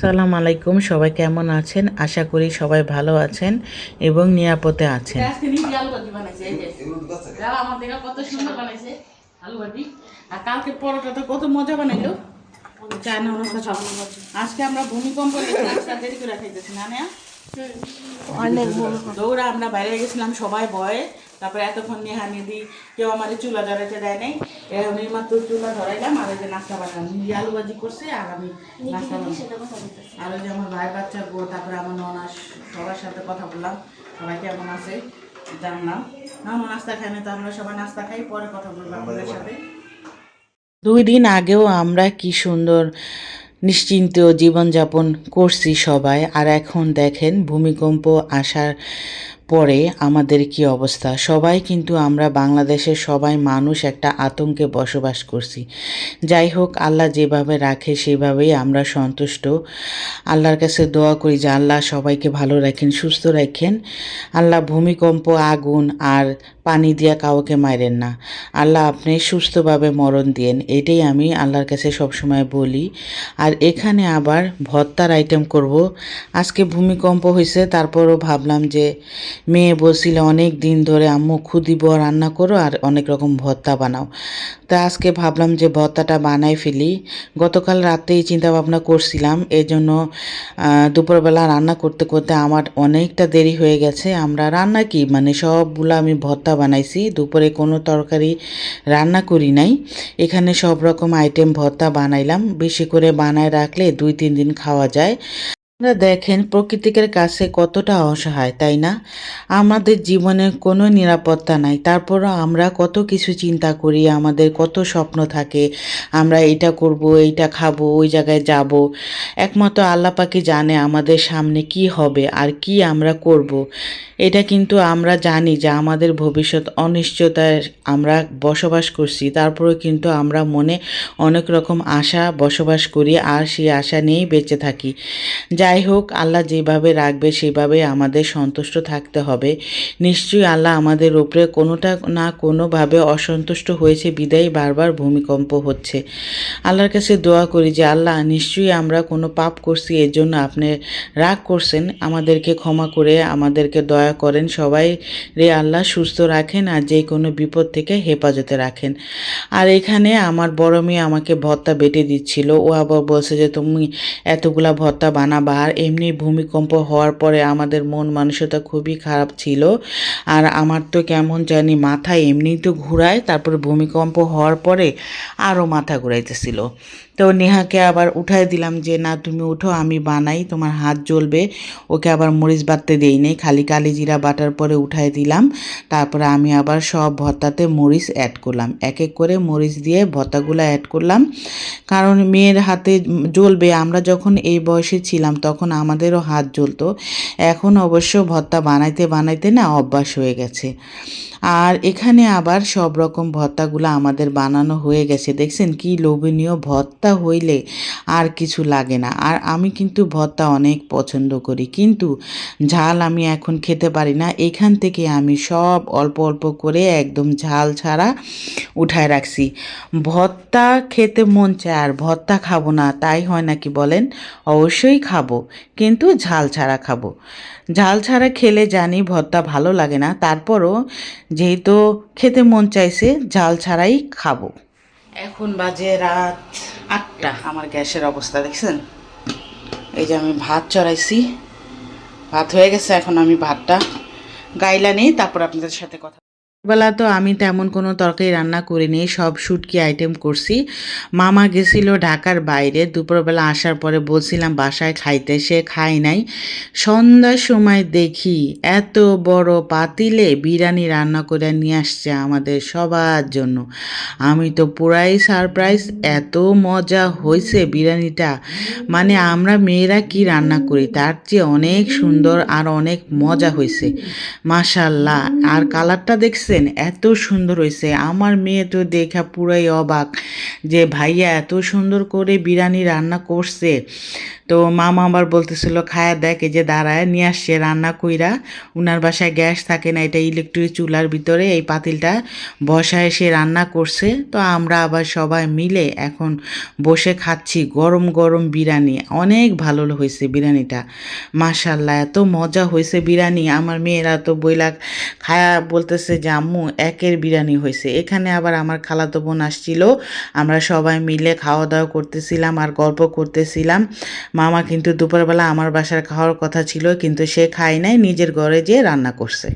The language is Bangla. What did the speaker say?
সালাম আলাইকুম সবাই কেমন আছেন? আশা করি সবাই ভালো আছেন এবং নিরাপদে আছেন। কত সুন্দর বানাইছে আলু ভাজি। আর কালকে পরোটাটা কত মজা বানাইলো। চায়না সব আজকে আমরা ভূমিকম্প দেরি করে খাইতেছি না অনেক দৌড়া আমরা বাইরে গেছিলাম সবাই ভয়ে। তারপরে এতক্ষণ নেহা নিদি কেউ আমার চুলা ধরাইতে দেয় নাই। এখন এই মাত্র চুলা ধরাইলাম আর এই যে নাস্তা বানালাম। নিজে আলু ভাজি করছে আর আমি নাস্তা আর ওই যে আমার ভাই বাচ্চা গো তারপরে আমার ননাস সবার সাথে কথা বললাম। সবাই কেমন আছে? জানলাম। আমার নাস্তা খাই না তো আমরা সবাই নাস্তা খাই পরে কথা বললাম আপনাদের সাথে। দুই দিন আগেও আমরা কি সুন্দর নিশ্চিন্ত জীবনযাপন করছি সবাই। আর এখন দেখেন ভূমিকম্প আসার পরে আমাদের কি অবস্থা? সবাই কিন্তু আমরা বাংলাদেশের সবাই মানুষ একটা আতঙ্কে বসবাস করছি। যাই হোক, আল্লাহ যেভাবে রাখে সেভাবেই আমরা সন্তুষ্ট। আল্লাহর কাছে দোয়া করি যে আল্লাহ সবাইকে ভালো রাখেন, সুস্থ রাখেন। আল্লাহ ভূমিকম্প, আগুন আর পানি দিয়া কাউকে মারেন না। আল্লাহ আপনি সুস্থভাবে মরণ দিয়েন, এটাই আমি আল্লাহর কাছে সবসময় বলি। আর এখানে আবার ভর্তার আইটেম করব। আজকে ভূমিকম্প হয়েছে তারপরও ভাবলাম যে মেয়ে বলছিল, অনেক দিন ধরে আম্মু খুদিব রান্না করো আর অনেক রকম ভর্তা বানাও। তা আজকে ভাবলাম যে ভর্তাটা বানাই ফেলি। গতকাল রাতেই চিন্তা ভাবনা করছিলাম এই জন্য দুপুরবেলা রান্না করতে করতে আমার অনেকটা দেরি হয়ে গেছে। আমরা রান্না কি? মানে সবগুলো আমি ভর্তা বানাইছি, দুপুরে কোনো তরকারি রান্না করি নাই। এখানে সব রকম আইটেম ভর্তা বানাইলাম। বেশি করে বানায় রাখলে দুই তিন দিন খাওয়া যায়। আপনারা দেখেন প্রকৃতিকের কাছে কতটা অসহায়, তাই না? আমাদের জীবনে কোনো নিরাপত্তা নাই। তারপরও আমরা কত কিছু চিন্তা করি, আমাদের কত স্বপ্ন থাকে, আমরা এটা করব, এইটা খাব, ওই জায়গায় যাব। একমাত্র আল্লাহ পাকে জানে আমাদের সামনে কি হবে আর কি আমরা করব। এটা কিন্তু আমরা জানি যে আমাদের ভবিষ্যৎ অনিশ্চয়তায় আমরা বসবাস করছি। তারপরেও কিন্তু আমরা মনে অনেক রকম আশা বসবাস করি আর সেই আশা নিয়েই বেঁচে থাকি। যাই হোক, আল্লাহ যেভাবে রাখবে সেভাবে আমাদের সন্তুষ্ট থাকতে হবে। নিশ্চয়ই আল্লাহ আমাদের উপরে কোনোটা না কোনোভাবে অসন্তুষ্ট হয়েছে, বিদায় বারবার ভূমিকম্প হচ্ছে। আল্লাহর কাছে দোয়া করি যে, আল্লাহ, নিশ্চয়ই আমরা কোনো পাপ করছি এর জন্য আপনি রাগ করছেন, আমাদেরকে ক্ষমা করে, আমাদেরকে দয়া করেন, সবাই রে আল্লাহ সুস্থ রাখেন আর যে কোনো বিপদ থেকে হেফাজতে রাখেন। আর এখানে আমার বড় মেয়ে আমাকে ভত্তা বেটে দিচ্ছিল। ও আবার বলছে যে, তুমি এতগুলা ভত্তা বানাবা আর এমনি ভূমিকম্প হওয়ার পরে আমাদের মন মানসিকতা খুবই খারাপ ছিল। আর আমার তো কেমন জানি মাথা এমনি তো ঘুরায়, তারপর ভূমিকম্প হওয়ার পরে আরও মাথা ঘুরাইতেছিল। তো নেহাকে আবার উঠাই দিলাম যে, না, তুমি উঠো, আমি বানাই, তোমার হাত জ্বলবে, ওকে আবার মরিচ বাটতে দেই নেই। খালি কালি জিরা বাটার পরে উঠাই দিলাম, তারপরে আমি আবার সব ভর্তাতে মরিচ অ্যাড করলাম। এক এক করে মরিচ দিয়ে ভর্তাগুলো অ্যাড করলাম, কারণ মেয়ের হাতে জ্বলবে। আমরা যখন এই বয়সে ছিলাম, তখন আমাদেরও হাত জ্বলতো। এখন অবশ্য ভর্তা বানাইতে বানাইতে না অভ্যাস হয়ে গেছে। আর এখানে আবার সব রকম ভর্তাগুলো আমাদের বানানো হয়ে গেছে। দেখছেন কি লোভনীয় ভর্তা। হইলে আর কিছু লাগে না। আর আমি কিন্তু ভর্তা অনেক পছন্দ করি। কিন্তু ঝাল আমি এখন খেতে পারি না। এখান থেকে আমি সব অল্প অল্প করে একদম ঝাল ছাড়া উঠায় রাখছি। ভর্তা খেতে মন চায় আর ভর্তা খাব না, তাই হয় নাকি বলেন? অবশ্যই খাব, কিন্তু ঝাল ছাড়া খাব। ঝাল ছাড়া খেলে জানি ভর্তা ভালো লাগে না, তারপরও যেহেতু খেতে মন চাইছে, ঝাল ছাড়াই খাব। এখন বাজে রাত। আটটা। আমার গ্যাসের অবস্থা, দেখছেন? এই যে আমি ভাত চড়াইছি। ভাত হয়ে গেছে, এখন আমি ভাতটা। গাইলা নেই, তারপর আপনাদের সাথে কথা বেলা তো আমি তেমন কোনো তরকারি রান্না করিনি, সব শুটকি আইটেম করছি। মামা গেছিল ঢাকার বাইরে, দুপুরবেলা আসার পরে বলছিলাম বাসায় খাইতে, সে খাই নাই। সন্ধ্যার সময় দেখি এত বড় পাতিলে বিরিয়ানি রান্না করে নিয়ে আসছে আমাদের সবার জন্য। আমি তো পুরাই সারপ্রাইজ এত মজা হয়েছে বিরিয়ানিটা। মানে আমরা মেয়েরা কি রান্না করি, তার চেয়ে অনেক সুন্দর আর অনেক মজা হয়েছে। মাশাল্লাহ আর কালারটা দেখছেন দেখছেন এত সুন্দর হয়েছে। আমার মেয়ে তো দেখা পুরাই অবাক যে ভাইয়া এত সুন্দর করে বিরিয়ানি রান্না করছে। তো মামা আবার বলতেছিল, খায়া দেখ যে দাঁড়ায়, নিয়ে আসছে রান্না কইরা। উনার বাসায় গ্যাস থাকে না, এটা ইলেকট্রিক চুলার ভিতরে, এই পাতিলটা বসায় সে রান্না করছে। তো আমরা আবার সবাই মিলে এখন বসে খাচ্ছি গরম গরম বিরিয়ানি। অনেক ভালো হয়েছে বিরিয়ানিটা। মাশাল্লাহ এত মজা হয়েছে বিরিয়ানি। আমার মেয়েরা তো বইলা খায়া বলতেছে যে আম্মু একের বিরিয়ানি হয়েছে। এখানে আবার আমার খালাতো বোন আসছিল। আমরা সবাই মিলে খাওয়া দাওয়া করতেছিলাম আর গল্প করতেছিলাম। মামা কিন্তু দুপুরবেলা আমার বাসার খাওয়ার কথা ছিল, কিন্তু সে খায় নাই, নিজের ঘরে যেয়ে রান্না করছে।